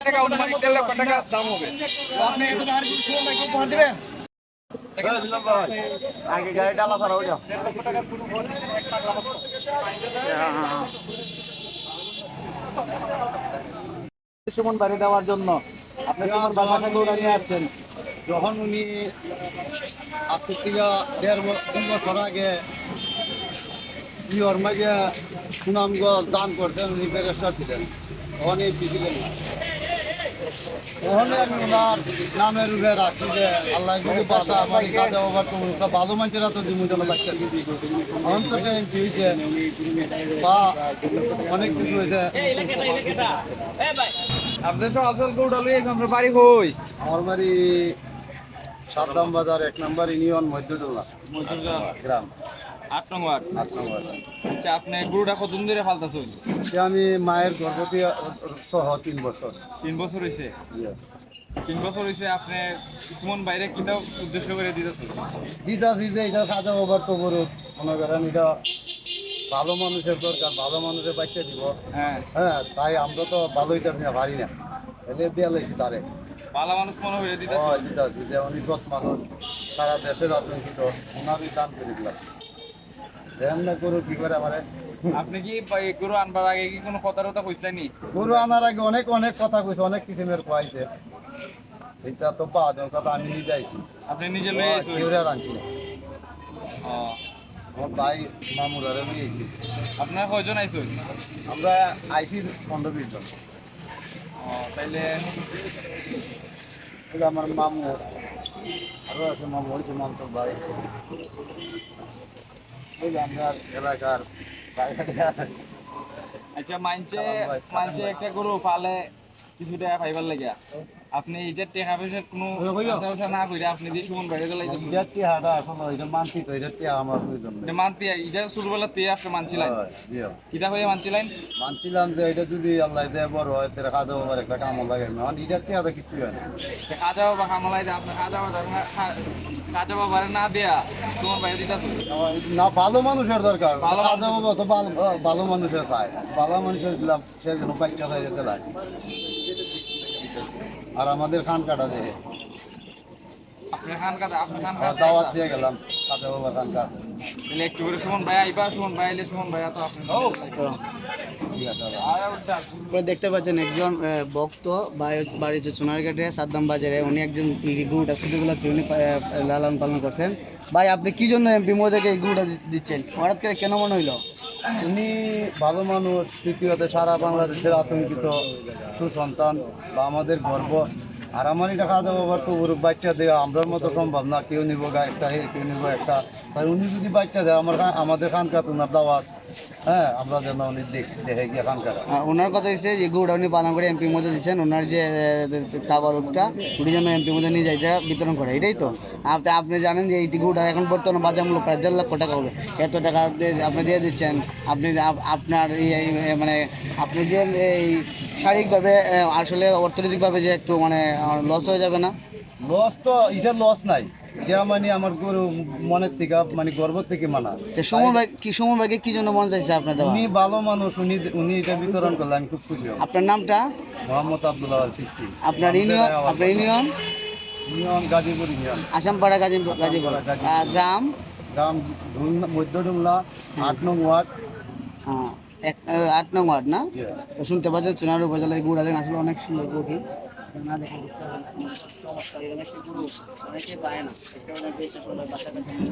টাকা অনুমানিক? দেড় লক্ষ টাকা দাম হবে। আপনি এত টাকার কিছু উপহার দিবেন? আগে গাড়ি ডালা ছাড়া লাখ সুমন বাড়ি দেওয়ার জন্য আপনি সুমন গৌড়া নিয়ে আসছেন। যখন উনি আজকে থেকে দেড় দুই বছর আগে ইয়র মাঝে সুনামগঞ্জ দান করছেন উনি ব্যারিস্টার ছিলেন। তখন এই ছিলেন না আমি ওনার নামের রূপে রাখছি যে আল্লাহ যদি বাসা আমার কাজে ওভার তো ওটা ভালো তো দিমু যেন বাচ্চা এখন তো এমপি হয়েছে? বা অনেক কিছু হয়েছে। আপনাদের তো আসল গৌড়া লই আমরা বাড়ি হই আমার বাড়ি সাতদাম বাজার এক নম্বর ইউনিয়ন মধ্যডোলা। গ্রাম। আট আট আচ্ছা আপনি গরুটা কতদিন ধরে ফালতাছেন সে আমি মায়ের গর্ভবতী সহ তিন বছর। তিন বছর হয়েছে। তিন বছর হয়েছে আপনি সুমন বাইরে কিতাব উদ্দেশ্য করে দিতেছেন? দিদা দিদে এটা সাজা ওভার তো করুক মনে করেন এটা ভালো মানুষের দরকার ভালো মানুষের বাচ্চা দিব। হ্যাঁ। হ্যাঁ তাই আমরা তো ভালোই চাপ না পারি না। এলে দেওয়া লাগছি তারে। ভালো মানুষ মনে হয়ে দিতেছেন? দিদা দিদে উনি সৎ মানুষ সারা দেশের আতঙ্কিত। ওনারই দান করে দিলাম। ধ্যান না কি করে আমারে? আপনি কি গরু আনবার আগে কি কোনো কথা টথা কইছিলেন গরু আনার আগে অনেক অনেক কথা কইছে অনেক কিসিমের খোয়াইছে। এটা তো যায় কথা আমি নিজে আইছি। আপনি নিজে লয়ে আইছেন? কেউরে আনছি না। ও। আমার ভাই মামুরারে নিয়ে আইছি। আপনার কয়জন আইছেন? আমরা আইসি পনেরো বিশ জন। ও তাইলে আমার মামু আরও আছে মামু ভাই এই যে আমরা এলাকার আচ্ছা মানছে মানছে একটা গরু পালে কিছু টাকা পাইবার লাগিয়া? আপনি এটা টাকা পয়সার কোনো আশা উঠা না করে আপনি যে সুমন বাইরে গেলে এটা টিহাটা আসলে এটা মানছি তো এটা টিহা আমার প্রয়োজন নেই। মানতি এটা ছোটবেলা তে আপনি মানছিলেন হয়, জি। কিতা হয়ে মানছিলেন মানছিলাম যে এটা যদি আল্লাহ দেয় বড় হয় তাহলে কাজে আমার একটা কাম লাগে না। এটা টিহাটা কিছু হয় না। কাজা বাবা কামলাই আপনি কাজা বাবা কাজা বাবার না দেয়া সুমন বাইরে দিতেছে না ভালো মানুষের দরকার। ভালো বাবা তো ভালো ভালো মানুষের পায়। ভালো মানুষের দিলাম সে যেন হয়ে যেতে লাগে আর আমাদের খান কাটা দেয় আপনি খান কাজা আপনি খান আমরা কাজা দাওয়াত দিয়ে গেলাম কাজে খান কাজ তাহলে একটু করে সুমন ভাই আইবা সুমন ভাই সুমন ভাই তো আপনি দেখতে পাচ্ছেন একজন ভক্ত বাড়ি- বাড়ি হচ্ছে সোনারঘাটে সাদ্দাম বাজারে। উনি একজন গরুটা সুযোগগুলোকে উনি লালন পালন করছেন। ভাই আপনি কি জন্য এমপি মোদেরকে এই গরুটা দিচ্ছেন? হঠাৎ করে কেন মনে হইল? উনি ভালো মানুষ, তৃতীয়তে সারা বাংলাদেশের আতঙ্কিত, সুসন্তান বা আমাদের গর্ব। আর আমার এটা খাওয়া আবার তো ওর বাচ্চা দেওয়া আমরার মতো সম্ভব না, কেউ নিব একটা কেউ নিব একটা। তাই উনি যদি বাচ্চা দেয়, আমার আমাদের খানকাত ওনার দাওয়াত। হ্যাঁ দেখ- গিয়ে ওনার কথা যে গুড় করে এমপির মধ্যে দিচ্ছেন, ওনার যে যেন মধ্যে নিয়ে যায় বিতরণ করে, এটাই তো। আপনি জানেন যে এই গরুটা এখন বর্তমানে বাজার মূল্য প্রায় দেড় লক্ষ টাকা হবে। এত টাকা আপনি দিয়ে দিচ্ছেন, আপনি আপ- আপনার মানে আপনি যে এই শারীরিকভাবে আসলে অর্থনৈতিকভাবে যে একটু মানে লস হয়ে যাবে না? লস তো এটা লস নাই। এটা মানে আমার গরু মনের থেকে মানে গর্ব থেকে মানা। সুমন কি সুমন ভাইকে কি জন্য মন চাইছে আপনার উনি ভালো মানুষ উনি উনি এটা বিতরণ করলে আমি খুব খুশি আপনার নামটা? মোহাম্মদ আব্দুল্লাহ আল চিস্তি আপনার ইউনিয়ন আপনার union? Union Gazipur union. Asampara Gazipur. Gazipur. গ্রাম? গ্রাম মধ্য ঢুলনা আট নং ওয়ার্ড। হ্যাঁ, এক আট নং ওয়ার্ড না? তো শুনতে পাচ্ছেন সোনার উপজেলায় গুড় আছেন আসলে অনেক সুন্দর গুড়ি না দেখে বুঝতে পারবেন না। চমৎকার এরকম একটি গুরু অনেকে পায় না। সুন্দর আসলে যে